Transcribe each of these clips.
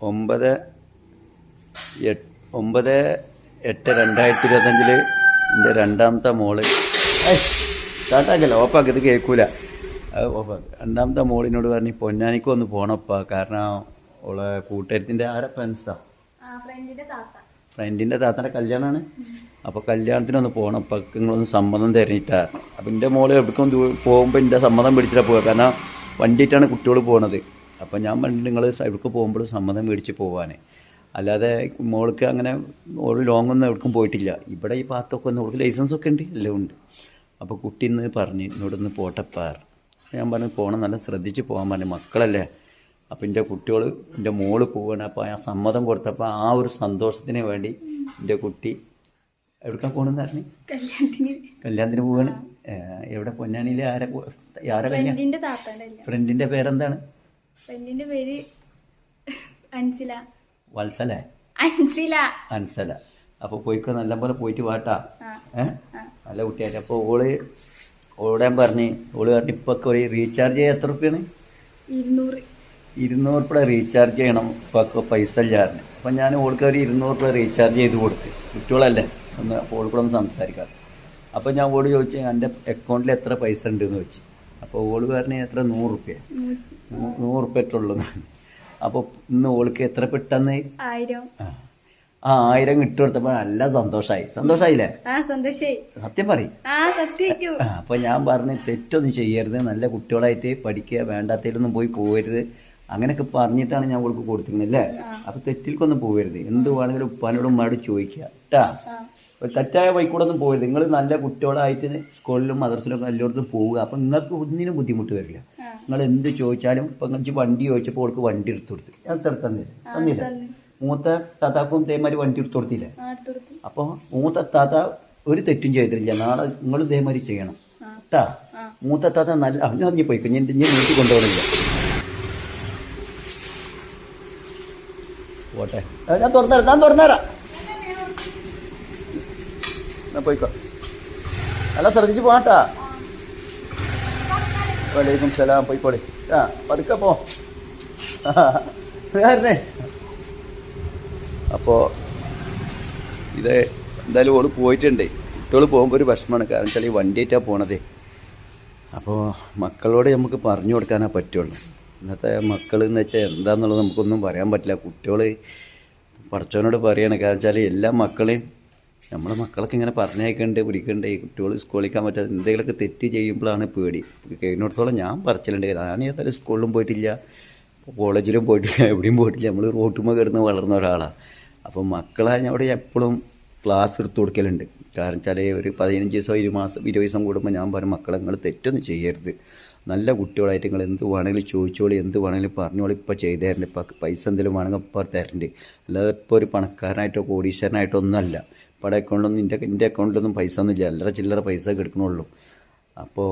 ഒമ്പത് ഒമ്പത് എട്ട് രണ്ടായിരത്തി ഇരുപത്തഞ്ചിൽ എന്റെ രണ്ടാമത്തെ മോൾ. സ്റ്റാർട്ടാക്കല്ല ഓപ്പാക്ക് ഇത് കേൾക്കൂല. രണ്ടാമത്തെ മോളിനോട് പറഞ്ഞ് പൊന്നാനിക്ക് ഒന്ന് പോണപ്പാ. കാരണം ഓളെ കൂട്ടുകാരത്തിന്റെ ആരെ ഫ്രണ്ട്സാ ഫ്രണ്ടിന്റെ താത്തന്റെ കല്യാണമാണ് അപ്പോൾ കല്യാണത്തിനൊന്ന് പോകണം അപ്പം നിങ്ങളൊന്ന് സമ്മതം തരഞ്ഞിട്ടാ അപ്പം എന്റെ മോൾ എവിടേക്കും പോകുമ്പോൾ എന്റെ സമ്മതം പിടിച്ചിട്ടാണ് പോവുക കാരണം വണ്ടിയിട്ടാണ് കുട്ടികൾ പോണത്. അപ്പം ഞാൻ പറഞ്ഞു നിങ്ങൾ എവിടേക്ക് പോകുമ്പോൾ സമ്മതം മേടിച്ച് പോവാനേ. അല്ലാതെ മോൾക്ക് അങ്ങനെ ഓൾ ലോങ് ഒന്നും എവിടേക്കും പോയിട്ടില്ല. ഇവിടെ ഈ ഭാഗത്തൊക്കെ ഒന്ന് ഓൾക്ക് ലൈസൻസ് ഒക്കെ ഉണ്ട് എല്ലാം ഉണ്ട്. അപ്പോൾ കുട്ടി ഇന്ന് പറഞ്ഞ് എന്നോടൊന്ന് പോട്ടപ്പാർ ഞാൻ പറഞ്ഞു പോകണം നല്ല ശ്രദ്ധിച്ച് പോകാൻ പറഞ്ഞു മക്കളല്ലേ. അപ്പം എന്റെ കുട്ടികൾ എന്റെ മോൾ പോവുകയാണ് അപ്പോൾ ആ സമ്മതം കൊടുത്തപ്പോൾ ആ ഒരു സന്തോഷത്തിന് വേണ്ടി എന്റെ കുട്ടി എവിടേക്കാണ് പോകണമെന്ന് പറഞ്ഞു? കല്യാണത്തിന്. കല്യാണത്തിന് പോവാണ്. എവിടെ പൊന്നാനിയിലെ ആരെ ആരെ കല്യാണം. ഫ്രണ്ടിന്റെ പേരെന്താണ്? ഫ്രണ്ടിന്റെ പേര് അൻസില. വത്സലേ. അൻസില. അൻസല. അപ്പോൾ പോയിക്കോ നല്ലപോലെ പോയിട്ട് വാട്ടാ. ഏഹ് നല്ല കുട്ടിയായിട്ട്. അപ്പൊ ഓൾ ഓളോട് ഞാൻ പറഞ്ഞ് ഓൾ പറഞ്ഞ ഇപ്പൊ ഒരു റീചാർജ് ചെയ്യാൻ എത്ര റുപ്യാണ് ഇരുന്നൂറ്. ഇരുന്നൂറ് രൂപ റീചാർജ് ചെയ്യണം ഇപ്പൊ പൈസ ഇല്ലാറിന് അപ്പം ഞാൻ ഓൾക്ക് ഒരു ഇരുന്നൂറ് രൂപ റീചാർജ് ചെയ്ത് കൊടുത്ത്. കുട്ടികളല്ലേ? ഒന്ന് ഓൾ കൂടെ ഒന്ന് സംസാരിക്കാം. അപ്പോൾ ഞാൻ ഓട് ചോദിച്ചു എന്റെ അക്കൗണ്ടിൽ എത്ര പൈസ ഉണ്ട് എന്ന് ചോദിച്ചു. അപ്പോൾ ഓൾ പറഞ്ഞ എത്ര? നൂറ് റുപ്യ നൂറ് റുപ്യ ഉള്ളൂ അപ്പോൾ ഇന്ന് ഓൾക്ക് എത്ര പെട്ടെന്ന്? ആയിരം. ആ. ആയിരം ഇട്ട് കൊടുത്തപ്പോൾ നല്ല സന്തോഷായി. സന്തോഷായില്ലേ? സത്യം പറയും. അപ്പൊ ഞാൻ പറഞ്ഞ് തെറ്റൊന്നും ചെയ്യരുത്. നല്ല കുട്ടികളായിട്ട് പഠിക്കുക വേണ്ടാത്തതിലൊന്നും പോയി പോകരുത് അങ്ങനെയൊക്കെ പറഞ്ഞിട്ടാണ് ഞാൻ ഓൾക്ക് കൊടുത്തിരുന്നത് അല്ലേ? അപ്പൊ തെറ്റിൽക്കൊന്നും പോകരുത് എന്ത് വേണമെങ്കിലും ഉപ്പാനോടും ഉമ്മയോടും ചോദിക്കുക കേട്ടാ? ഒരു തെറ്റായ വഴിക്കൂടെ ഒന്നും പോകരുത് നിങ്ങൾ നല്ല കുട്ടികളായിട്ട് സ്കൂളിലും മദർസിലും എല്ലായിടത്തും പോവുക. അപ്പം നിങ്ങൾക്ക് ഒന്നിനും ബുദ്ധിമുട്ട് വരില്ല. നിങ്ങൾ എന്ത് ചോദിച്ചാലും ഇപ്പം നിങ്ങൾ വണ്ടി ചോദിച്ചപ്പോൾ അവൾക്ക് വണ്ടി എടുത്തു കൊടുത്തു. എത്ര തന്നില്ല? തന്നില്ല? മൂത്ത താത്താക്കും തേമാരി വണ്ടി എടുത്തു കൊടുത്തില്ലേ? എടുത്തു അപ്പോൾ മൂത്ത താത്ത ഒരു തെറ്റും ചെയ്തിട്ടില്ല. നാളെ നിങ്ങൾ ഇതേമാതിരി ചെയ്യണം. കേട്ടാ മൂത്ത താത്ത നല്ല അവന് അറിഞ്ഞു പോയി ഞാൻ ഞാൻ വീട്ടിൽ കൊണ്ടുപോകണില്ല. പോട്ടെ. ഞാൻ തുറന്നേരാം ഞാൻ തുറന്നേരാം. എന്നാ പോയിക്കോ. നല്ല ശ്രദ്ധിച്ച് പോട്ടാ വലൈക്കും സലാം പോയിക്കോളി. ആ പതുക്കെ പോ. വേറെ അപ്പോൾ ഇത് എന്തായാലും ഓൾ പോയിട്ടുണ്ട്. കുട്ടികൾ പോകുമ്പോൾ ഒരു വിഷമമാണ്. കാരണം വെച്ചാൽ ഈ വണ്ടിയായിട്ടാണ് പോണതേ. അപ്പോൾ മക്കളോട് നമുക്ക് പറഞ്ഞു കൊടുക്കാനേ പറ്റുള്ളൂ. ഇന്നത്തെ മക്കൾ എന്ന് വെച്ചാൽ എന്താണെന്നുള്ളത് നമുക്കൊന്നും പറയാൻ പറ്റില്ല. കുട്ടികൾ പഠിച്ചവനോട് പറയുകയാണ് കാരണം വെച്ചാൽ എല്ലാ മക്കളെയും നമ്മളെ മക്കളൊക്കെ ഇങ്ങനെ പറഞ്ഞേക്കണ്ട് പിടിക്കണ്ടേ കുട്ടികൾ സ്കൂളിക്കാൻ പറ്റാതെ എന്തെങ്കിലുമൊക്കെ തെറ്റ് ചെയ്യുമ്പോഴാണ് പേടി. കഴിഞ്ഞിടത്തോളം ഞാൻ പറിച്ചിലുണ്ട് ഞാൻ ഏതായാലും സ്കൂളിലും പോയിട്ടില്ല കോളേജിലും പോയിട്ടില്ല എവിടെയും പോയിട്ടില്ല. നമ്മൾ റോട്ടുമ്പോൾ കിടന്ന് വളർന്ന ഒരാളാണ് അപ്പം മക്കളെ ഞാൻ അവിടെ എപ്പോഴും ക്ലാസ് എടുത്ത് കൊടുക്കലുണ്ട്. കാരണം വെച്ചാൽ ഒരു പതിനഞ്ച് ദിവസം ഒരു മാസം ഇരുപത് ദിവസം കൂടുമ്പോൾ ഞാൻ പറയും മക്കളെ നിങ്ങൾ തെറ്റൊന്നും ചെയ്യരുത്. നല്ല കുട്ടികളായിട്ട് നിങ്ങൾ എന്ത് വേണമെങ്കിലും ചോദിച്ചോളി എന്ത് വേണമെങ്കിലും പറഞ്ഞോളി. ഇപ്പോൾ ചെയ്തു തരണ്ട്. ഇപ്പോൾ പൈസ എന്തെങ്കിലും വേണമെങ്കിൽ ഇപ്പോൾ തരണ്ട്. അല്ലാതെ ഇപ്പോൾ ഒരു പണക്കാരനായിട്ടോ കോടീശ്വരനായിട്ടോ ഒന്നുമല്ല. ഇപ്പോൾ അക്കൗണ്ടിലൊന്നും എന്റെ എന്റെ അക്കൗണ്ടിലൊന്നും പൈസ ഒന്നുമില്ല അല്ലറ ചില്ലറ പൈസ കിടക്കണുള്ളൂ. അപ്പോൾ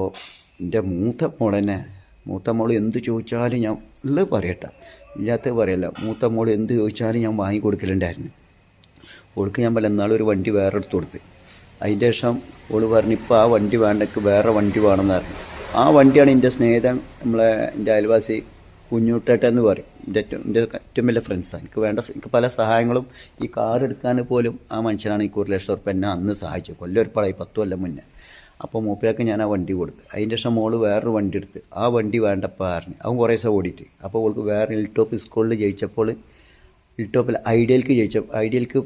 എന്റെ മൂത്ത മോൾ തന്നെ മൂത്ത മോൾ എന്ത് ചോദിച്ചാലും ഞാൻ ഉള്ളത് പറയട്ടെ. ഇല്ലാത്തത് പറയല്ല. മൂത്ത മോൾ എന്ത് ചോദിച്ചാലും ഞാൻ വാങ്ങി കൊടുക്കലുണ്ടായിരുന്നു. ഓൾക്ക് ഞാൻ പല എന്നാളും ഒരു വണ്ടി വേറെ എടുത്ത് കൊടുത്ത്. അതിന്റെ ശേഷം ഓൾ പറഞ്ഞു ഇപ്പോൾ ആ വണ്ടി വേണ്ടക്ക് വേറെ വണ്ടി വേണമെന്ന് പറഞ്ഞു. ആ വണ്ടിയാണ് എന്റെ സ്നേഹിതൻ നമ്മളെ എന്റെ അയൽവാസി കുഞ്ഞുട്ടേട്ടൻ എന്ന് പറയും. എന്റെ ഏറ്റവും എന്റെ ഏറ്റവും വലിയ ഫ്രണ്ട്സാണ് എനിക്ക് വേണ്ട എനിക്ക് പല സഹായങ്ങളും ഈ കാർ എടുക്കാൻ പോലും ആ മനുഷ്യനാണ് ഈ ഒരു ലക്ഷം ഉറുപ്പ് എന്നെ അന്ന് സഹായിച്ചത്. കൊല്ലം ഒരു ഒരുപാടായി പത്ത് കൊല്ലം മുന്നേ. അപ്പോൾ മൂപ്പരൊക്കെ ഞാൻ ആ വണ്ടി കൊടുത്ത്. അതിന്റെ ശേഷം മോൾ വേറൊരു വണ്ടി എടുത്ത്. ആ വണ്ടി വേണ്ടപ്പോൾ പറഞ്ഞു. അവൻ കുറേ ദിവസം ഓടിയിട്ട്. അപ്പോൾ അവൾക്ക് വേറെ ഇൽടോപ്പ് സ്കൂളിൽ ജയിച്ചപ്പോൾ ഇൽടോപ്പിൽ ഐഡിയൽക്ക് ജയിച്ച ഐഡിയൽക്ക്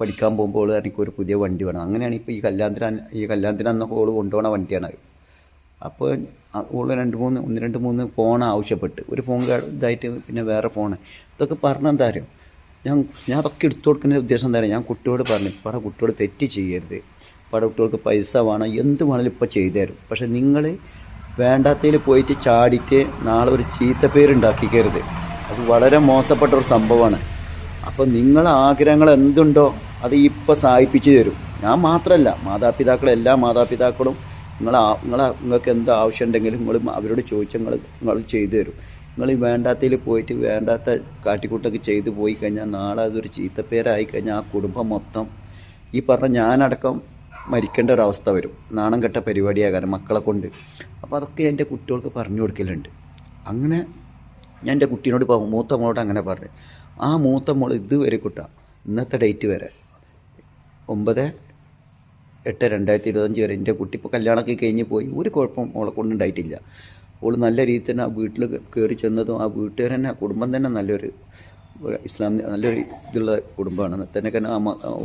പഠിക്കാൻ പോകുമ്പോൾ എനിക്ക് ഒരു പുതിയ വണ്ടി വേണം. അങ്ങനെയാണ് ഇപ്പോൾ ഈ കല്യാണത്തിന് ഈ കല്യാണത്തിന് അന്ന് ഓൾ കൊണ്ടുപോകുന്ന വണ്ടിയാണ് അപ്പോൾ ഉള്ള രണ്ട് മൂന്ന് ഒന്ന് രണ്ട് മൂന്ന് ഫോൺ ആവശ്യപ്പെട്ട്. ഒരു ഫോൺ ഇതായിട്ട് പിന്നെ വേറെ ഫോൺ. ഇതൊക്കെ പറഞ്ഞാൽ എന്താ ഞാൻ ഞാൻ അതൊക്കെ എടുത്തു കൊടുക്കുന്ന ഉദ്ദേശം എന്താ ഞാൻ കുട്ടിയോട് പറഞ്ഞു പട കുട്ടിയോട് തെറ്റ് ചെയ്യരുത്. പട കുട്ടികൾക്ക് പൈസ വേണം. എന്ത് വേണമെങ്കിലും ഇപ്പോൾ ചെയ്തു തരും. പക്ഷേ നിങ്ങൾ വേണ്ടാത്തതിൽ പോയിട്ട് ചാടിയിട്ട് നാളെ ഒരു ചീത്ത പേരുണ്ടാക്കിക്കരുത് അത് വളരെ മോശപ്പെട്ട ഒരു സംഭവമാണ്. അപ്പോൾ നിങ്ങളെ ആഗ്രഹങ്ങൾ എന്തുണ്ടോ അത് ഇപ്പോൾ സഹായിപ്പിച്ചു തരും. ഞാൻ മാത്രമല്ല മാതാപിതാക്കൾ എല്ലാ മാതാപിതാക്കളും നിങ്ങൾ നിങ്ങൾ നിങ്ങൾക്ക് എന്ത് ആവശ്യം ഉണ്ടെങ്കിലും നിങ്ങൾ അവരോട് ചോദിച്ചാൽ നിങ്ങൾ നിങ്ങൾ ചെയ്തു തരും. നിങ്ങൾ ഈ വേണ്ടാത്തതിൽ പോയിട്ട് വേണ്ടാത്ത കാട്ടിക്കൂട്ടൊക്കെ ചെയ്തു പോയി കഴിഞ്ഞാൽ നാളെ അതൊരു ചീത്തപ്പേരായി കഴിഞ്ഞാൽ ആ കുടുംബം മൊത്തം ഈ പറഞ്ഞ ഞാനടക്കം മരിക്കേണ്ട ഒരവസ്ഥ വരും. നാണം കെട്ട പരിപാടിയാകാൻ മക്കളെ കൊണ്ട്. അപ്പോൾ അതൊക്കെ എന്റെ കുട്ടികൾക്ക് പറഞ്ഞു കൊടുക്കലുണ്ട്. അങ്ങനെ ഞാൻ എന്റെ കുട്ടീനോട് മൂത്ത മോളോട് അങ്ങനെ പറഞ്ഞു ആ മൂത്ത മോൾ ഇതുവരെ കുട്ട ഇന്നത്തെ ഡേറ്റ് വരെ ഒമ്പത് എട്ട് രണ്ടായിരത്തി ഇരുപത്തഞ്ച് വരെ എന്റെ കുട്ടി ഇപ്പോൾ കല്യാണമൊക്കെ കഴിഞ്ഞ് പോയി. ഒരു കുഴപ്പം അവളെ കൊണ്ടുണ്ടായിട്ടില്ല അവൾ നല്ല രീതിയിൽ തന്നെ ആ വീട്ടിൽ കയറി ചെന്നതും ആ വീട്ടുകാർ തന്നെ കുടുംബം തന്നെ നല്ലൊരു ഇസ്ലാം നല്ലൊരു ഇതുള്ള കുടുംബമാണ്. തന്നെ തന്നെ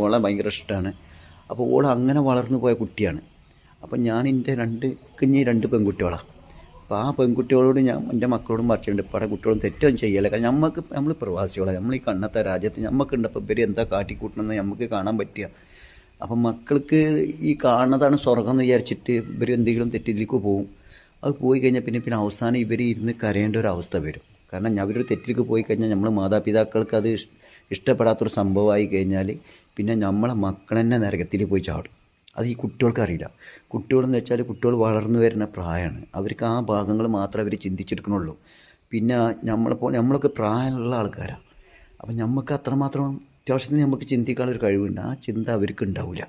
ഓളെ ഭയങ്കര ഇഷ്ടമാണ്. അപ്പോൾ ഓൾ അങ്ങനെ വളർന്നു പോയ കുട്ടിയാണ്. അപ്പം ഞാൻ എന്റെ രണ്ട് കുഞ്ഞി രണ്ട് പെൺകുട്ടികളാണ് അപ്പോൾ ആ പെൺകുട്ടികളോട് ഞാൻ എന്റെ മക്കളോടും പറഞ്ഞിട്ടുണ്ട് പട കുട്ടികളും തെറ്റൊന്നും ചെയ്യല്ല. കാരണം നമുക്ക് നമ്മൾ പ്രവാസികളാണ് നമ്മൾ ഈ കണ്ണത്തെ രാജ്യത്ത് നമുക്കുണ്ട് അപ്പോൾ ഇവർ എന്താ കാട്ടിക്കൂട്ടണമെന്ന് നമുക്ക് കാണാൻ പറ്റുക. അപ്പം മക്കൾക്ക് ഈ കാണുന്നതാണ് സ്വർഗം എന്ന് വിചാരിച്ചിട്ട് ഇവർ എന്തെങ്കിലും തെറ്റിലേക്ക് പോകും അത് പോയി കഴിഞ്ഞാൽ പിന്നെ പിന്നെ അവസാനം ഇവർ ഇരുന്ന് കരയേണ്ട ഒരു അവസ്ഥ വരും. കാരണം അവരൊരു തെറ്റിലേക്ക് പോയി കഴിഞ്ഞാൽ നമ്മൾ മാതാപിതാക്കൾക്ക് അത് ഇഷ്- ഇഷ്ടപ്പെടാത്തൊരു സംഭവമായി കഴിഞ്ഞാൽ പിന്നെ നമ്മളെ മക്കൾ തന്നെ നരകത്തിൽ പോയി ചാടും. അത് ഈ കുട്ടികൾക്ക് അറിയില്ല. കുട്ടികളെന്ന് വെച്ചാൽ കുട്ടികൾ വളർന്നു വരുന്ന പ്രായമാണ് അവർക്ക് ആ ഭാഗങ്ങൾ മാത്രമേ അവർ ചിന്തിച്ചെടുക്കണുള്ളൂ. പിന്നെ നമ്മളിപ്പോൾ നമ്മളൊക്കെ പ്രായമുള്ള ആൾക്കാരാണ് അപ്പം നമുക്ക് അത്രമാത്രം അത്യാവശ്യത്തിന് നമുക്ക് ചിന്തിക്കാനുള്ള ഒരു കഴിവുണ്ട്. ആ ചിന്ത അവർക്ക് ഉണ്ടാവില്ല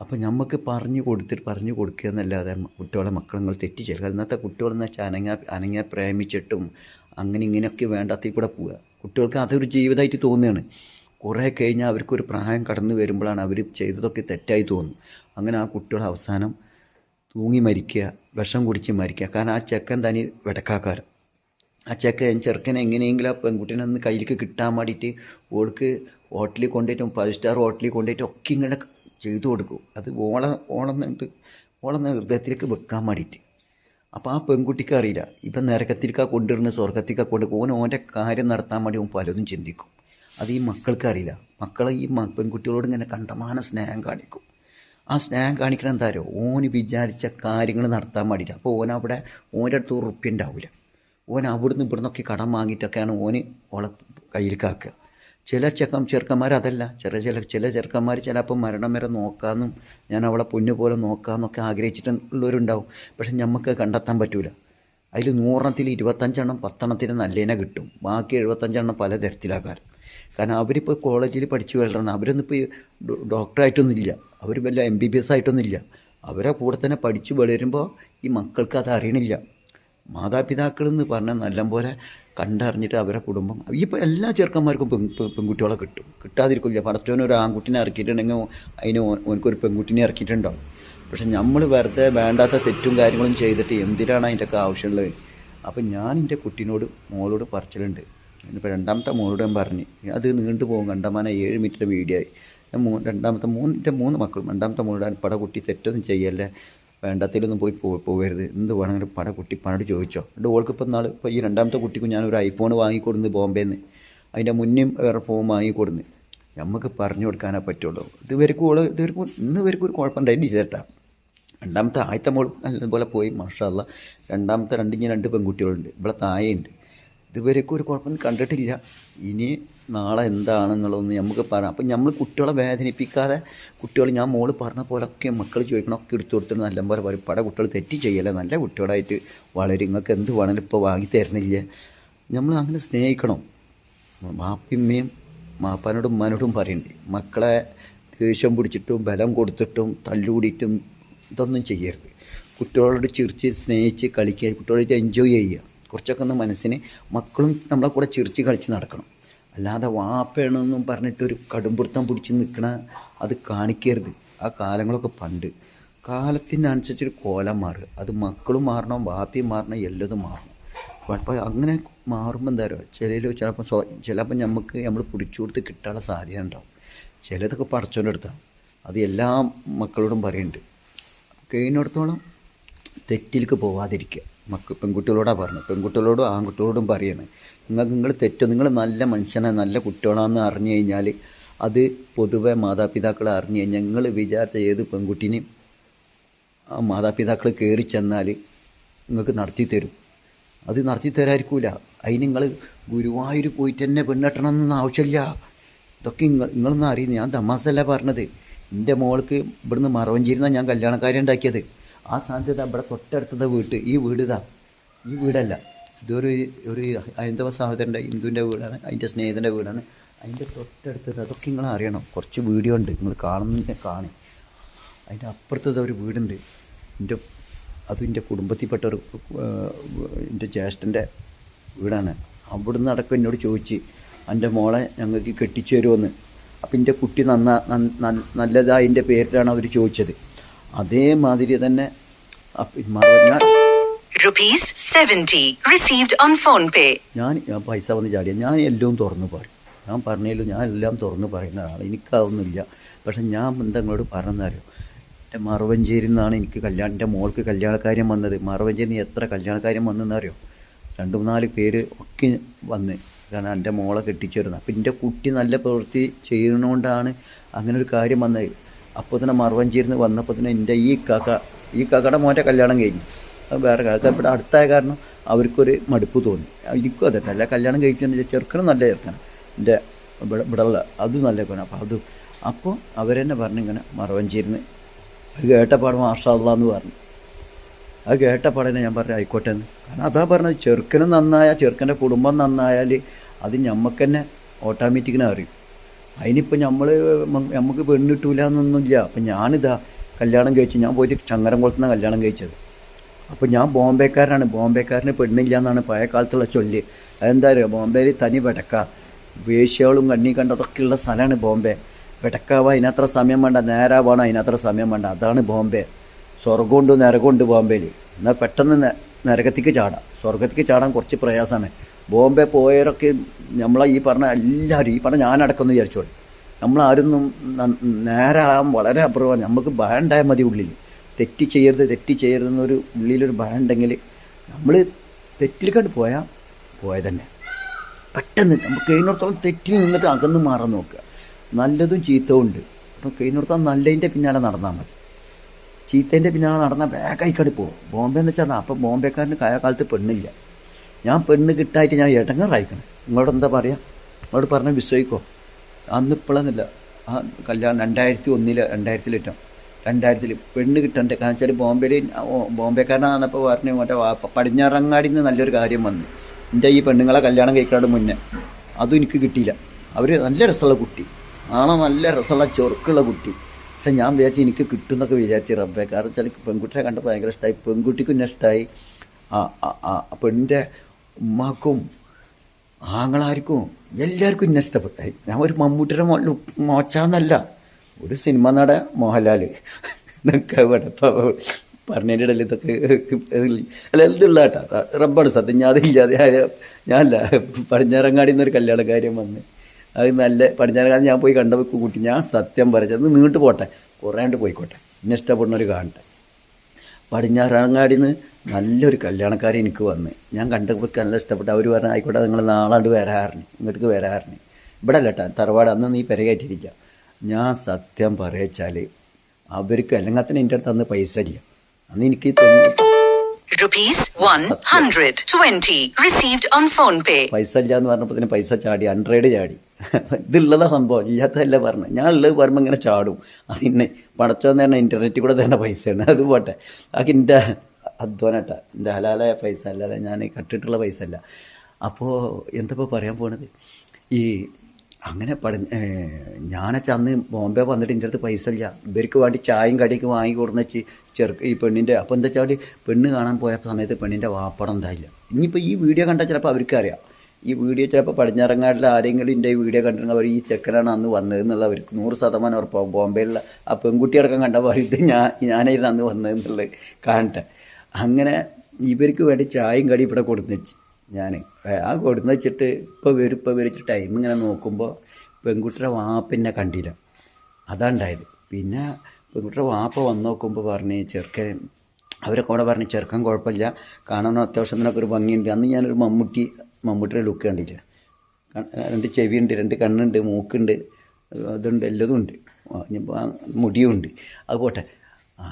അപ്പോൾ നമുക്ക് പറഞ്ഞു കൊടുത്തിട്ട് പറഞ്ഞു കൊടുക്കുക എന്നല്ലാതെ കുട്ടികളെ മക്കളെ നിങ്ങൾ കാരണം ഇന്നത്തെ കുട്ടികളെന്ന് വെച്ചാൽ അനങ്ങ അനങ്ങ പ്രേമിച്ചിട്ടും അങ്ങനെ ഇങ്ങനെയൊക്കെ വേണ്ടാത്തിൽ കൂടെ പോവുക. കുട്ടികൾക്ക് അതൊരു ജീവിതമായിട്ട് തോന്നുകയാണ്. കുറേ കഴിഞ്ഞാൽ അവർക്കൊരു പ്രായം കടന്നു വരുമ്പോഴാണ് അവർ ചെയ്തതൊക്കെ തെറ്റായി തോന്നും അങ്ങനെ ആ കുട്ടികൾ അവസാനം തൂങ്ങി മരിക്കുക വിഷം കുടിച്ച് മരിക്കുക. കാരണം ആ ചെക്കൻ തനി വെടക്കാക്കാരം ആ ചെക്കൻ ചെറുക്കനെ എങ്ങനെയെങ്കിലും ആ പെൺകുട്ടീനെ ഒന്ന് കയ്യിലേക്ക് കിട്ടാൻ വേണ്ടിയിട്ട് ഓൾക്ക് ഹോട്ടലിൽ കൊണ്ടുപോയിട്ടും ഫൈവ് സ്റ്റാർ ഹോട്ടലിൽ കൊണ്ടുപോയിട്ട് ഒക്കെ ഇങ്ങനെ ചെയ്തു കൊടുക്കും. അത് ഓള ഓളന്നിട്ട് ഓളെന്ന ഹൃദയത്തിലേക്ക് വെക്കാൻ വേണ്ടിയിട്ട്. അപ്പോൾ ആ പെൺകുട്ടിക്ക് അറിയില്ല. ഇപ്പം നരകത്തിലേക്കാ കൊണ്ടുവരുന്ന സ്വർഗത്തിലേക്കാ കൊണ്ട് ഓൻ ഓന്റെ കാര്യം നടത്താൻ വേണ്ടി ഓൻ പലതും ചിന്തിക്കും. അത് ഈ മക്കൾക്ക് അറിയില്ല. മക്കളെ ഈ പെൺകുട്ടികളോട് ഇങ്ങനെ കണ്ടമാന സ്നേഹം കാണിക്കും. ആ സ്നേഹം കാണിക്കണം എന്താരോ ഓന് വിചാരിച്ച കാര്യങ്ങൾ നടത്താൻ വേണ്ടിയിട്ട്. അപ്പോൾ ഓനവിടെ ഓന്റെ അടുത്ത് ഉറുപ്പ്യ ഉണ്ടാവില്ല ഓൻ അവിടുന്ന് ഇവിടുന്നൊക്കെ കടം വാങ്ങിയിട്ടൊക്കെയാണ് ഓന് ഓളെ കയ്യിൽ കാക്കുക ചില ചെക്കം ചെറുക്കന്മാർ അതല്ല. ചെറിയ ചില ചില ചെറുക്കന്മാർ ചിലപ്പോൾ മരണം വരെ നോക്കാമെന്നും ഞാൻ അവളെ പൊന്നു പോലെ നോക്കാമെന്നൊക്കെ ആഗ്രഹിച്ചിട്ടുള്ളവരുണ്ടാവും. പക്ഷെ നമുക്ക് കണ്ടെത്താൻ പറ്റൂല. അതിൽ നൂറെണ്ണത്തിൽ ഇരുപത്തഞ്ചെണ്ണം പത്തെണ്ണത്തിന് നല്ലതിനെ കിട്ടും. ബാക്കി എഴുപത്തഞ്ചെണ്ണം പല തരത്തിലാക്കാൻ കാരണം അവരിപ്പോൾ കോളേജിൽ പഠിച്ചു വളരണം അവരൊന്നും ഇപ്പോൾ ഡോക്ടറായിട്ടൊന്നും ഇല്ല അവർ വല്ല എം ബി ബി എസ് ആയിട്ടൊന്നും ഇല്ല അവരെ കൂടെ തന്നെ പഠിച്ചു വളരുമ്പോൾ ഈ മക്കൾക്ക് അത് അറിയണില്ല. മാതാപിതാക്കൾ എന്ന് പറഞ്ഞാൽ നല്ലപോലെ കണ്ടറിഞ്ഞിട്ട് അവരെ കുടുംബം ഇപ്പോൾ എല്ലാ ചെറുക്കന്മാർക്കും പെൺ പെൺ- പെൺകുട്ടികളെ കിട്ടും. കിട്ടാതിരിക്കില്ല. പടച്ചോന് ഒരു ആൺകുട്ടിനെ ഇറക്കിയിട്ടുണ്ടെങ്കിൽ അതിന് ഓനക്കൊരു പെൺകുട്ടിനെ ഇറക്കിയിട്ടുണ്ടാവും. പക്ഷെ നമ്മൾ വെറുതെ വേണ്ടാത്ത തെറ്റും കാര്യങ്ങളും ചെയ്തിട്ട് എന്തിനാണ് അതിന്റെയൊക്കെ ആവശ്യമുള്ളത്? അപ്പം ഞാൻ എന്റെ കുട്ടീനോട് മോളോട് പറച്ചിലുണ്ട്. ഇപ്പോൾ രണ്ടാമത്തെ മോളോട് ഞാൻ പറഞ്ഞു അത് നീണ്ടു പോകും കണ്ടമാന ഏഴ് മിനിറ്റ് വീഡിയോ ആയി. രണ്ടാമത്തെ മൂന്ന് എന്റെ മൂന്ന് മക്കളും രണ്ടാമത്തെ മോളോട് പട കുട്ടി തെറ്റൊന്നും ചെയ്യല്ലേ? വേണ്ടാത്തതിലൊന്നും പോയി പോകരുത് എന്ത് വേണമെങ്കിലും പട കുട്ടി പണോട് ചോദിച്ചോ. എന്നിട്ട് ഓൾക്ക് ഇപ്പം നാൾ ഇപ്പോൾ ഈ രണ്ടാമത്തെ കുട്ടിക്കും ഞാനൊരു ഐഫോൺ വാങ്ങിക്കൊടുന്ന് ബോംബെന്ന്. അതിന്റെ മുന്നേയും വേറെ ഫോൺ വാങ്ങിക്കൊടുന്ന്. നമുക്ക് പറഞ്ഞു കൊടുക്കാനേ പറ്റുള്ളൂ. ഇതുവരെക്കും ഓൾ ഇതുവരെക്കും ഇന്ന് വരെക്കും ഒരു കുഴപ്പമുണ്ടായി ചേട്ടാ. രണ്ടാമത്തെ ആദ്യത്തെ നല്ലതുപോലെ പോയി മാഷാല്ല രണ്ടാമത്തെ രണ്ടിങ്ങനെ രണ്ട് പെൺകുട്ടികളുണ്ട്. ഇവിടെ താഴെയുണ്ട്. ഇതുവരെയൊക്കെ ഒരു കുഴപ്പം കണ്ടിട്ടില്ല. ഇനി നാളെ എന്താണെന്നുള്ളതൊന്ന് നമുക്ക് പറയാം. അപ്പം നമ്മൾ കുട്ടികളെ വേദനിപ്പിക്കാതെ കുട്ടികൾ ഞാൻ മോൾ പറഞ്ഞ പോലൊക്കെ മക്കൾ ചോദിക്കണം ഒക്കെ എടുത്തു കൊടുത്തിട്ട് നല്ല പോലെ പറയും. പട കുട്ടികൾ തെറ്റി ചെയ്യല്ല? നല്ല കുട്ടികളായിട്ട് വളരെ. നിങ്ങൾക്ക് എന്ത് വേണമെങ്കിലും ഇപ്പോൾ വാങ്ങി തരുന്നില്ല? നമ്മൾ അങ്ങനെ സ്നേഹിക്കണം. മാപ്പിമ്മയും മാപ്പാനോടും ഉമ്മാനോടും പറയുന്നുണ്ട് മക്കളെ ദേഷ്യം പിടിച്ചിട്ടും ബലം കൊടുത്തിട്ടും തല്ലുകൂടിയിട്ടും ഇതൊന്നും ചെയ്യരുത്. കുട്ടികളോട് ചിരിച്ച് സ്നേഹിച്ച് കളിക്കുക. കുട്ടികളായിട്ട് എൻജോയ് ചെയ്യുക. കുറച്ചൊക്കെ ഒന്ന് മനസ്സിന് മക്കളും നമ്മളെ കൂടെ ചിരിച്ച് കളിച്ച് നടക്കണം. അല്ലാതെ വാപ്പയാണെന്നും പറഞ്ഞിട്ടൊരു കടുംപിടുത്തം പിടിച്ച് നിൽക്കണ അത് കാണിക്കരുത്. ആ കാലങ്ങളൊക്കെ പണ്ട്. കാലത്തിനനുസരിച്ചൊരു കോലം മാറുക. അത് മക്കളും മാറണം വാപ്പയും മാറണം എല്ലതും മാറണം. അപ്പോൾ അങ്ങനെ മാറുമ്പോൾ എന്താ പറയുക ചിലയിൽ ചിലപ്പോൾ സ്വ ചിലപ്പോൾ നമുക്ക് നമ്മൾ പിടിച്ചു കൊടുത്ത് കിട്ടാനുള്ള സാധ്യത ഉണ്ടാവും. ചിലതൊക്കെ പടച്ചോന്റെ അത് എല്ലാ മക്കളോടും പറയുന്നുണ്ട് കഴിയുന്നിടത്തോളം തെറ്റിലേക്ക് പോവാതിരിക്കുക. മക്ക പെൺകുട്ടികളോടാണ് പറഞ്ഞത്. പെൺകുട്ടികളോടും ആൺകുട്ടികളോടും പറയണം. നിങ്ങൾക്ക് നിങ്ങൾ തെറ്റോ? നിങ്ങൾ നല്ല മനുഷ്യനെ നല്ല കുട്ടികളാണെന്ന് അറിഞ്ഞു കഴിഞ്ഞാൽ അത് പൊതുവെ മാതാപിതാക്കൾ അറിഞ്ഞു കഴിഞ്ഞാൽ നിങ്ങൾ വിചാരിച്ച ഏത് പെൺകുട്ടിനെയും ആ മാതാപിതാക്കൾ കയറി ചെന്നാൽ നിങ്ങൾക്ക് നടത്തി തരും. അത് നടത്തി തരാതിരിക്കൂല. അതിന് നിങ്ങൾ ഗുരുവായൂർ പോയിട്ട് തന്നെ പെണ്ണെട്ടണമെന്നൊന്നും ആവശ്യമില്ല. ഇതൊക്കെ നിങ്ങൾ നിങ്ങളൊന്നും അറിയുന്നു ഞാൻ തമാസല്ല പറഞ്ഞത്. എന്റെ മോൾക്ക് ഇവിടുന്ന് മറവഞ്ചേരിന്ന ഞാൻ കല്യാണക്കാരെ ഉണ്ടാക്കിയത്. ആ സാധ്യത ഇവിടെ തൊട്ടടുത്തത് വീട്ട്. ഈ വീട് ഇതാ. ഈ വീടല്ല. ഇതൊരു ഒരു ഹൈന്ദവ സഹോദരന്റെ ഹിന്ദുവിന്റെ വീടാണ്. അതിന്റെ സ്നേഹിതന്റെ വീടാണ്. അതിന്റെ തൊട്ടടുത്തത് അതൊക്കെ നിങ്ങൾ അറിയണം. കുറച്ച് വീഡിയോ ഉണ്ട്. നിങ്ങൾ കാണുന്നതിനെ കാണി. അതിന്റെ അപ്പുറത്തത് ഒരു വീടുണ്ട്. എന്റെ അതും എന്റെ കുടുംബത്തിൽപ്പെട്ട ഒരു എന്റെ ജ്യേഷ്ഠന്റെ വീടാണ്. അവിടുന്ന് അടക്കം എന്നോട് ചോദിച്ച് എന്റെ മോളെ ഞങ്ങൾക്ക് കെട്ടിച്ചു തരുമെന്ന് അപ്പം എന്റെ കുട്ടി നന്ന- നല്ലതായതിന്റെ പേരിലാണ് അവർ ചോദിച്ചത്. അതേമാതിരി തന്നെ. ഞാൻ Rupees 70 received on PhonePe ഞാൻ പൈസ വന്ന് ചാടിയ. ഞാൻ എല്ലാം തുറന്നു പറയും. ഞാൻ പറഞ്ഞാലും ഞാൻ എല്ലാം തുറന്നു പറയുന്ന ആളാണ് എനിക്കതൊന്നുമില്ല. പക്ഷെ ഞാൻ എന്താ നിങ്ങളോട് എന്റെ മറുവഞ്ചേരി നിന്നാണ് എനിക്ക് കല്യാണം എന്റെ മോൾക്ക് കല്യാണക്കാര്യം വന്നത്. മറവഞ്ചേരി നിന്ന് എത്ര കല്യാണക്കാര്യം വന്നെന്നറിയോ? രണ്ട് നാല് പേര് ഒക്കെ വന്ന്. കാരണം എന്റെ മോളെ കെട്ടിച്ചേരുന്നത് അപ്പം എന്റെ കുട്ടി നല്ല പ്രവൃത്തി ചെയ്യുന്നതുകൊണ്ടാണ് അങ്ങനെ ഒരു കാര്യം വന്നത്. അപ്പോൾ തന്നെ മറുവഞ്ചിരുന്ന് വന്നപ്പോൾ തന്നെ എന്റെ ഈ കാക്ക ഈ കാക്കയുടെ മോന്റെ കല്യാണം കഴിഞ്ഞു. അത് വേറെ കാക്ക ഇവിടെ അടുത്തായ കാരണം അവർക്കൊരു മടുപ്പ് തോന്നി. എനിക്കും അതെ നല്ല കല്യാണം കഴിക്കുന്ന ചെറുക്കനും നല്ല ചെറുക്കണം എന്റെ ഇവിടെ അതും നല്ല ചെറുക്കനാണ് അപ്പോൾ അതും അപ്പോൾ അവരെന്നെ പറഞ്ഞു ഇങ്ങനെ മറവഞ്ചേരിന്ന് അത് കേട്ടപ്പാട് എന്ന് പറഞ്ഞു. അത് കേട്ട പാടനെ ഞാൻ പറഞ്ഞു ആയിക്കോട്ടെ എന്ന്. കാരണം അതാ പറഞ്ഞത് ചെറുക്കനും നന്നായാൽ ചെറുക്കന്റെ കുടുംബം നന്നായാൽ അത് ഞമ്മക്ക് തന്നെ ഓട്ടോമാറ്റിക്കിനെ അറിയും. അതിനിപ്പോൾ നമ്മൾ നമുക്ക് പെണ്ണിട്ടൂല എന്നൊന്നുമില്ല അപ്പം ഞാനിതാ കല്യാണം കഴിച്ചു ഞാൻ പോയിട്ട് ചങ്ങരംകുളത്തുനിന്ന് കല്യാണം കഴിച്ചത്. അപ്പോൾ ഞാൻ ബോംബെക്കാരനാണ്. ബോംബെക്കാരന് പെണ്ണില്ല എന്നാണ് പഴയ കാലത്തുള്ള ചൊല്ല്. അതെന്താ അറിയുക ബോംബെയിൽ തനി വെടക്ക. വേശ്യകളും കണ്ണി കണ്ടതൊക്കെയുള്ള സ്ഥലമാണ് ബോംബെ. വെടക്കാവ അതിനത്ര സമയം വേണ്ട നേരാവാണ് അതിനത്ര സമയം വേണ്ട. അതാണ് ബോംബെ. സ്വർഗമുണ്ട് നരകമുണ്ട് ബോംബെയിൽ. എന്നാൽ പെട്ടെന്ന് നരകത്തിക്ക് ചാടാം. സ്വർഗത്തേക്ക് ചാടാൻ കുറച്ച് പ്രയാസമാണ്. ബോംബെ പോയവരൊക്കെ നമ്മളെ ഈ പറഞ്ഞ എല്ലാവരും ഈ പറഞ്ഞ ഞാനടക്കം വിചാരിച്ചോളൂ. നമ്മളാരൊന്നും നേരെ ആകാൻ വളരെ അപൂർവമാണ്. നമുക്ക് ഭയണ്ടായ മതി ഉള്ളിൽ. തെറ്റി ചെയ്യരുത് തെറ്റി ചെയ്യരുതെന്നൊരു ഉള്ളിലൊരു ഭയം ഉണ്ടെങ്കിൽ നമ്മൾ തെറ്റിൽ കണ്ട് പോയാൽ പോയത് തന്നെ പെട്ടെന്ന് നമുക്ക് കഴിഞ്ഞിടത്തോളം തെറ്റിൽ നിന്നിട്ട് അകന്ന് മാറാൻ നോക്കുക. നല്ലതും ചീത്തവും ഉണ്ട്. അപ്പോൾ കഴിഞ്ഞിടത്തോളം നല്ലതിന്റെ പിന്നാലെ നടന്നാൽ മതി. ചീത്തേന്റെ പിന്നാലെ നടന്നാൽ വേഗമായിക്കടി പോകും. ബോംബെ എന്ന് വെച്ചാൽ അപ്പോൾ ബോംബെക്കാരന് കാലത്ത് പെണ്ണില്ല. ഞാൻ പെണ്ണ് കിട്ടായിട്ട് ഞാൻ ഇടങ്ങറായിക്കണം നിങ്ങളോട് എന്താ പറയുക നിങ്ങളോട് പറഞ്ഞാൽ വിശ്വസിക്കോ. അന്ന് ഇപ്പോഴെന്നില്ല ആ കല്യാണം രണ്ടായിരത്തി ഒന്നിൽ രണ്ടായിരത്തിലിട്ടോ രണ്ടായിരത്തിൽ പെണ്ണ് കിട്ടണ്ടേ? കാരണം വെച്ചാൽ ബോംബെയിൽ ബോംബെക്കാരനാണ് ഇപ്പോൾ പറഞ്ഞു മറ്റേ പടിഞ്ഞാറങ്ങാടി നിന്ന് നല്ലൊരു കാര്യം വന്നു. എന്റെ ഈ പെണ്ണുങ്ങളെ കല്യാണം കഴിക്കാണ്ട് മുന്നേ. അതും എനിക്ക് കിട്ടിയില്ല. അവർ നല്ല രസമുള്ള കുട്ടി. ആണോ നല്ല രസമുള്ള ചൊറുക്കുള്ള കുട്ടി. പക്ഷെ ഞാൻ വിചാരിച്ചു എനിക്ക് കിട്ടും എന്നൊക്കെ വിചാരിച്ചു റബ്ബെ. കാരണം വെച്ചാൽ പെൺകുട്ടിയെ കണ്ടപ്പോൾ ഭയങ്കര ഇഷ്ടമായി പെൺകുട്ടിക്കും ഇഷ്ടമായി ആ പെണ്ണിന്റെ ഉമ്മാക്കും ആങ്ങളാർക്കും എല്ലാവർക്കും ഇന്ന ഇഷ്ടപ്പെട്ടു ഞാൻ ഒരു മമ്മൂട്ടിയുടെ മോ മോച്ചാന്നല്ല ഒരു സിനിമ നട മോഹൻലാൽ എന്നൊക്കെ ഇവിടെ പറഞ്ഞതിന്റെ ഇടയിൽ ഇതൊക്കെ അല്ല കേട്ടോ റബ്ബാണ് സത്യം ഞാൻ അതില്ലാതെ ഞാനല്ല പടിഞ്ഞാറങ്ങാടി നിന്നൊരു കല്യാണക്കാര്യം വന്ന്. അത് നല്ല പടിഞ്ഞാറങ്ങാടി ഞാൻ പോയി കണ്ടപ്പോൾ കൂട്ടി ഞാൻ സത്യം പറഞ്ഞത് നീണ്ടു പോട്ടെ കുറേ കണ്ട് പോയിക്കോട്ടെ. എന്നെ ഇഷ്ടപ്പെടുന്നവർ കാണട്ടെ. പടിഞ്ഞാറങ്ങാടിയിൽ നിന്ന് നല്ലൊരു കല്യാണക്കാരി എനിക്ക് വന്ന്. ഞാൻ കണ്ടപ്പോൾ നല്ല ഇഷ്ടപ്പെട്ടു. അവർ പറഞ്ഞു ആയിക്കോട്ടെ നിങ്ങൾ നാളാണ്ട് വരാറിന്. ഇങ്ങോട്ട് വരാറിന്. ഇവിടെ അല്ല കേട്ടോ തറവാട് അന്ന് നീ പെരകയറ്റിരിക്കുക ഞാൻ സത്യം പറയച്ചാൽ അവർക്ക് അല്ലെങ്കിൽ തന്നെ എന്റെ അടുത്ത് അന്ന് പൈസ ഇല്ല. അന്ന് എനിക്ക് തൊണ്ണൂറ്റി Rupees 120 received on phone pay. പൈസ ഇല്ല എന്ന് പറഞ്ഞപ്പോൾ തന്നെ പൈസ ചാടി ഹൺഡ്രഡ് ചാടി. ഇതുള്ളതാ സംഭവം ഇല്ലാത്തതല്ല പറഞ്ഞു ഞാൻ ഉള്ളത് പറയുമ്പോൾ ഇങ്ങനെ ചാടും. അതിന്നെ പടച്ചോന്ന് തന്നെ ഇന്റർനെറ്റിൽ കൂടെ തരുന്ന പൈസയാണ്. അത് പോട്ടെ. അതൊക്കെ എന്റെ അധ്വാനട്ട. എന്റെ ഹലാലായ പൈസ അല്ലാതെ ഞാൻ കട്ടിട്ടുള്ള പൈസ അല്ല. അപ്പോൾ എന്തപ്പോൾ പറയാൻ പോണത്? ഈ അങ്ങനെ പഠി ഞാനച്ച അന്ന് ബോംബെ വന്നിട്ട് എന്റെ അടുത്ത് പൈസ ഇല്ല. ഇവർക്ക് വേണ്ടി ചായയും കടിയൊക്കെ വാങ്ങി കൊടുന്ന് ചെറുക്ക് ഈ പെണ്ണിന്റെ അപ്പോൾ എന്താ വെച്ചാൽ പെണ്ണ് കാണാൻ പോയ സമയത്ത് പെണ്ണിന്റെ വാപ്പടം ഉണ്ടായില്ല. ഇനിയിപ്പോൾ ഈ വീഡിയോ കണ്ടാൽ ചിലപ്പോൾ അവർക്കറിയാം. ഈ വീഡിയോ ചിലപ്പോൾ പടിഞ്ഞാറങ്ങാട്ടിൽ ആരെങ്കിലും എന്റെ ഈ വീഡിയോ കണ്ടിരുന്നെങ്കിൽ അവർ ഈ ചെക്കനാണ് അന്ന് വന്നത് എന്നുള്ള അവർക്ക് നൂറ് ശതമാനം ഉറപ്പാവും. ബോംബെയിലുള്ള ആ പെൺകുട്ടി അടക്കം കണ്ടപ്പോൾ ഇത് ഞാൻ ഞാനായിരുന്നു അന്ന് വന്നത് എന്നുള്ളത് കാണട്ടെ. അങ്ങനെ ഇവർക്ക് വേണ്ടി ചായയും കടി ഇവിടെ കൊടുത്തു വെച്ച്. ഞാൻ ആ കൊടുന്ന് വെച്ചിട്ട് ഇപ്പോൾ വരും ഇപ്പോൾ വരച്ച് ടൈം ഇങ്ങനെ നോക്കുമ്പോൾ പെൺകുട്ടിയുടെ വാപ്പിനെ കണ്ടില്ല. അതാണ്ടായത് പിന്നെ പെൺകുട്ടിയുടെ വാപ്പ വന്ന് നോക്കുമ്പോൾ പറഞ്ഞ് ചെറുക്കൻ അവരൊക്കെ കൂടെ പറഞ്ഞ് ചെറുക്കൻ കുഴപ്പമില്ല കാണാൻ അത്യാവശ്യം തന്നെ ഒരു ഭംഗിയുണ്ട്. അന്ന് ഞാനൊരു മമ്മൂട്ടി മമ്മൂട്ടിയുടെ ലുക്ക് കണ്ടില്ല? രണ്ട് ചെവിയുണ്ട് രണ്ട് കണ്ണുണ്ട് മൂക്കുണ്ട് ഇതുണ്ട് എല്ലതും ഉണ്ട്. മുടിയുണ്ട്. അത് പോട്ടെ.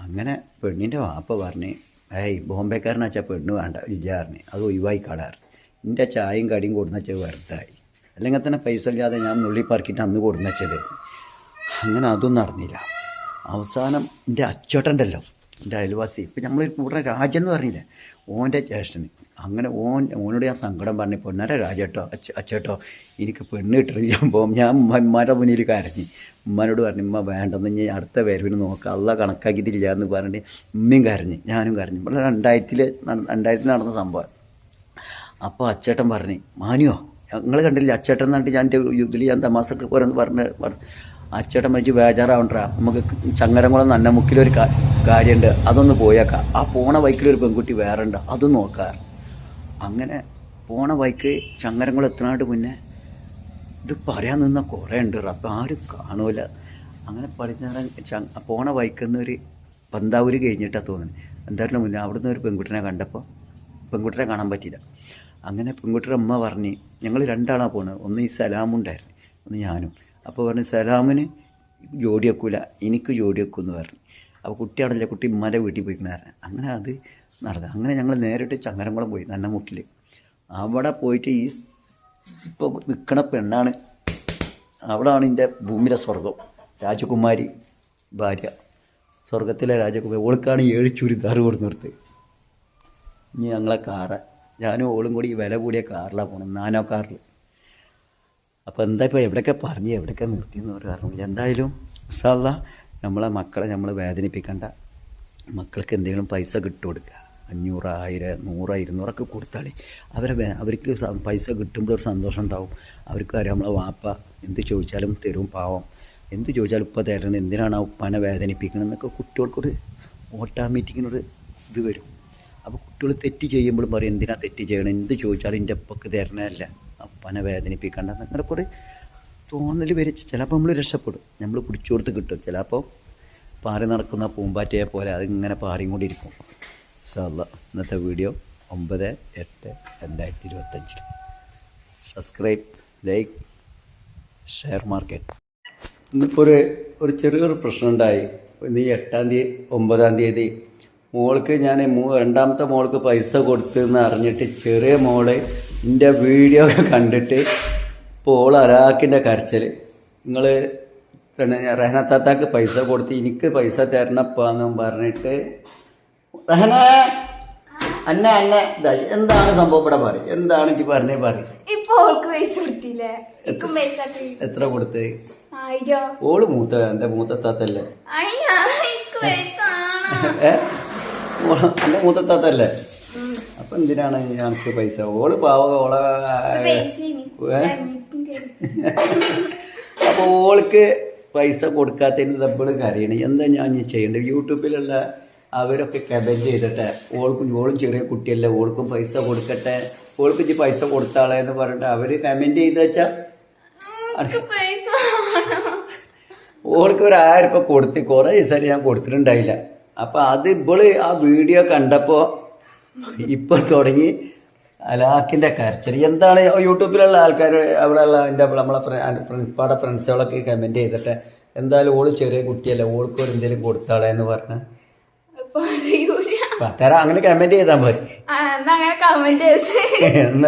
അങ്ങനെ പെണ്ണിന്റെ വാപ്പ പറഞ്ഞ് ഏയ് ബോംബെക്കാരനാച്ചാൽ പെണ്ണ് വേണ്ട ഇല്ല പറഞ്ഞ്. അത് ഒഴിവായി കാടാറ് എന്റെ ചായയും കടിയും കൊടുന്ന് വെച്ചാൽ വെറുതായി. അല്ലെങ്കിൽ തന്നെ പൈസ ഇല്ലാതെ ഞാൻ നുള്ളി പറക്കിയിട്ട് അന്ന് കൊടുന്ന് വെച്ചത് അങ്ങനെ അതൊന്നും നടന്നില്ല. അവസാനം എന്റെ അച്ചോട്ടന്റെല്ലോ എന്റെ അയൽവാസി ഇപ്പം നമ്മൾ ഇവിടെ രാജൻ എന്ന് പറഞ്ഞില്ലേ ഓന്റെ ജ്യേഷ്ഠന്. അങ്ങനെ ഓൻ ഓനോട് ഞാൻ സങ്കടം പറഞ്ഞു പൊന്നാരെ രാജേട്ടോ അച്ഛ അച്ചേട്ടോ എനിക്ക് പെണ്ണ് കിട്ടില്ല പോകും. ഞാൻ ഉമ്മമാരുടെ മുന്നിൽ കരഞ്ഞ് ഉമ്മാനോട് പറഞ്ഞു ഉമ്മ വേണ്ടെന്ന് ഞാൻ അടുത്ത വരവിന് നോക്കാം അല്ല കണക്കാക്കിയിട്ടില്ല എന്ന് പറഞ്ഞിട്ട് ഉമ്മയും കരഞ്ഞ് ഞാനും കരഞ്ഞു. രണ്ടായിരത്തിൽ രണ്ടായിരത്തിൽ നടന്ന സംഭവം. അപ്പോൾ അച്ചേട്ടൻ പറഞ്ഞു മാനിയോ ഞങ്ങൾ കണ്ടില്ല അച്ചേട്ടൻ എന്നിട്ട് ഞാൻ എന്റെ ഇതിൽ ഞാൻ തമാസക്ക് പോരെന്ന് പറഞ്ഞ് അച്ചേട്ടൻ മരിച്ച് ബേജാറാവണ്ട നമുക്ക് ചങ്ങരംകുളം നന്നമുക്കിലൊരു കാര്യമുണ്ട് അതൊന്ന് പോയേക്കാം. ആ പോണ വൈക്കിലൊരു പെൺകുട്ടി വേറെ ഉണ്ട് അതും നോക്കാറ് അങ്ങനെ പോണ വൈക്ക് ചങ്ങരംകുളം എത്തനാട് മുന്നേ ഇത് പറയാൻ നിന്ന കുറേ ഉണ്ട് അപ്പം ആരും കാണൂല. അങ്ങനെ പടിഞ്ഞാറൻ പോണ വൈക്കുന്ന ഒരു പന്താവൂര് കഴിഞ്ഞിട്ടാണ് തോന്നുന്നത് എന്തായാലും മുന്നേ അവിടുന്ന് ഒരു പെൺകുട്ടിനെ കണ്ടപ്പോൾ പെൺകുട്ടിനെ കാണാൻ പറ്റിയില്ല. അങ്ങനെ പെൺകുട്ടിയുടെ അമ്മ പറഞ്ഞ് ഞങ്ങൾ രണ്ടാളാണ് പോണത്. ഒന്ന് ഈ സലാമുണ്ടായിരുന്നു ഒന്ന് ഞാനും. അപ്പോൾ പറഞ്ഞു സലാമിന് ജോഡി വെക്കൂല എനിക്ക് ജോഡി വെക്കുമെന്ന് പറഞ്ഞു. അപ്പോൾ കുട്ടിയാണല്ലേ കുട്ടി ഉമ്മാന്റെ വീട്ടിൽ പോയി പറഞ്ഞു. അങ്ങനെ അത് നടന്നു. അങ്ങനെ ഞങ്ങൾ നേരിട്ട് ചങ്ങരംകുളം പോയി നന്നമുക്കിൽ അവിടെ പോയിട്ട് ഈ ഇപ്പോൾ നിൽക്കണ പെണ്ണാണ് അവിടാണ് എന്റെ ഭൂമിയിലെ സ്വർഗം രാജകുമാരി ഭാര്യ. സ്വർഗത്തിലെ രാജകുമാരി. ഓൾക്കാണ് ഏഴ് ചുരിദാർ കൊടുന്നിടത്ത് ഇനി ഞങ്ങളെ കാറ് ഞാനും ഓളും കൂടി വില കൂടിയ കാറിലാണ് പോകണം നാനോ കാറിൽ അപ്പോൾ എന്താ ഇപ്പോൾ എവിടെയൊക്കെ പറഞ്ഞ് എവിടെയൊക്കെ നിർത്തിയെന്ന് ഒരു കാരണം എന്തായാലും സാധ നമ്മളെ മക്കളെ നമ്മൾ വേദനിപ്പിക്കണ്ട. മക്കൾക്ക് എന്തെങ്കിലും പൈസ കിട്ടു കൊടുക്കുക അഞ്ഞൂറ് ആയിരം നൂറ് ഇരുന്നൂറൊക്കെ കൊടുത്താളി. അവരെ അവർക്ക് പൈസ കിട്ടുമ്പോൾ ഒരു സന്തോഷം ഉണ്ടാവും. അവർക്ക് അറിയാം നമ്മളെ വാപ്പ എന്ത് ചോദിച്ചാലും തരും പാവം. എന്ത് ചോദിച്ചാലും ഉപ്പ തരണം എന്തിനാണ് ആ ഉപ്പാനെ വേദനിപ്പിക്കണം കുട്ടികൾക്കൊരു ഓട്ടോമാറ്റിക്കിനൊരു ഇത് വരും. അപ്പോൾ കുട്ടികൾ തെറ്റ് ചെയ്യുമ്പോഴും പറയും എന്തിനാ തെറ്റ് ചെയ്യണം? എന്ത് ചോദിച്ചാലും എന്റെ അപ്പക്ക് തരണമല്ല അപ്പനെ വേദനിപ്പിക്കണ്ട. അങ്ങനെ കുറെ തോന്നൽ വരും. ചിലപ്പോൾ നമ്മൾ രക്ഷപ്പെടും. നമ്മൾ പിടിച്ചു കൊടുത്ത് കിട്ടും. ചിലപ്പോൾ പാറി നടക്കുന്ന പൂമ്പാറ്റയെ പോലെ അതിങ്ങനെ പാറിയും കൊണ്ടിരിക്കും സാല്ല ഇന്നത്തെ വീഡിയോ ഒമ്പത് എട്ട് രണ്ടായിരത്തി ഇരുപത്തഞ്ചിൽ സബ്സ്ക്രൈബ് ലൈക്ക് ഷെയർ മാർക്കറ്റ് ഇന്നിപ്പോൾ ഒരു ഒരു ചെറിയൊരു പ്രശ്നം ഈ എട്ടാം തീയതി ഒമ്പതാം തീയതി മോൾക്ക് ഞാൻ രണ്ടാമത്തെ മോൾക്ക് പൈസ കൊടുത്തെന്ന് അറിഞ്ഞിട്ട് ചെറിയ മോൾ എന്റെ വീഡിയോ കണ്ടിട്ട് ഇപ്പോൾ ഓൾ അരാക്കിന്റെ കരച്ചൽ നിങ്ങൾ റഹനത്താത്താക്ക് പൈസ കൊടുത്ത് എനിക്ക് പൈസ തരണപ്പാന്നും പറഞ്ഞിട്ട് റഹന അന്ന അന്ന എന്താണ് സംഭവം ഇവിടെ പറയും. എന്താണ് എനിക്ക് പറഞ്ഞേ പറയും. എത്ര കൊടുത്ത്? ഓൾ മൂത്ത എന്റെ മൂത്ത താത്തല്ലേ? എന്റെ മൂത്തത്താത്തല്ലേ? അപ്പൊ എന്തിനാണ് ഞങ്ങൾക്ക് പൈസ? ഓൾ പാവക ഓളെ. അപ്പൊ ഓൾക്ക് പൈസ കൊടുക്കാത്തതിന് ഡബിൾ കരയണം. എന്താ ഞാൻ ചെയ്യേണ്ടത്? യൂട്യൂബിലുള്ള അവരൊക്കെ കമന്റ് ചെയ്തിട്ട് ഓൾക്കും ഓളും ചെറിയ കുട്ടിയല്ലേ ഓൾക്കും പൈസ കൊടുക്കട്ടെ. ഓൾക്ക് ഇനി പൈസ കൊടുത്താളെ എന്ന് പറഞ്ഞിട്ട് അവർ കമന്റ് ചെയ്ത് വെച്ചാൽ ഓൾക്ക് ഒരു ആയിരം രൂപ കൊടുത്ത് കുറേ ദിവസം ഞാൻ കൊടുത്തിട്ടുണ്ടായില്ല. അപ്പം അത് ഇവൾ ആ വീഡിയോ കണ്ടപ്പോൾ ഇപ്പൊ തുടങ്ങി. അലാക്കിന്റെ കരച്ചിൽ എന്താണ് യൂട്യൂബിലുള്ള ആൾക്കാർ അവിടെയുള്ള എന്റെ നമ്മളെ ഫ്രണ്ട്സ് ഫ്രണ്ട്സുകളൊക്കെ കമന്റ് ചെയ്തിട്ട് എന്തായാലും ഓൾ ചെറിയ കുട്ടിയല്ല ഓൾക്ക് ഒരു എന്തെങ്കിലും കൊടുത്താളെ എന്ന് പറഞ്ഞ. തരാം അങ്ങനെ കമന്റ് ചെയ്താൽ മതി എന്നാ കമന്റ്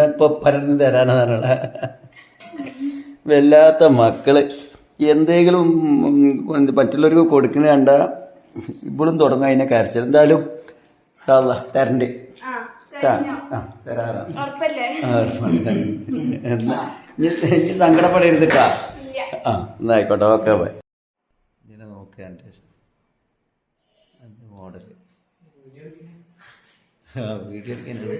ഇപ്പൊ പലരും തരാനാണ് വല്ലാത്ത മക്കൾ. എന്തെങ്കിലും മറ്റുള്ളവർക്ക് കൊടുക്കുന്ന കണ്ട ഇപ്പോഴും തുടങ്ങും അതിനെ കരച്ചത് എന്തായാലും സാധാ തരണ്ട്. കഴിഞ്ഞോ? ആ. എന്നാ ആയിക്കോട്ടെ ഓക്കെ ബൈ. ഇങ്ങനെ നോക്കുക എന്റെ മോഡൽ ആ വീഡിയോ എടുക്കേണ്ടത്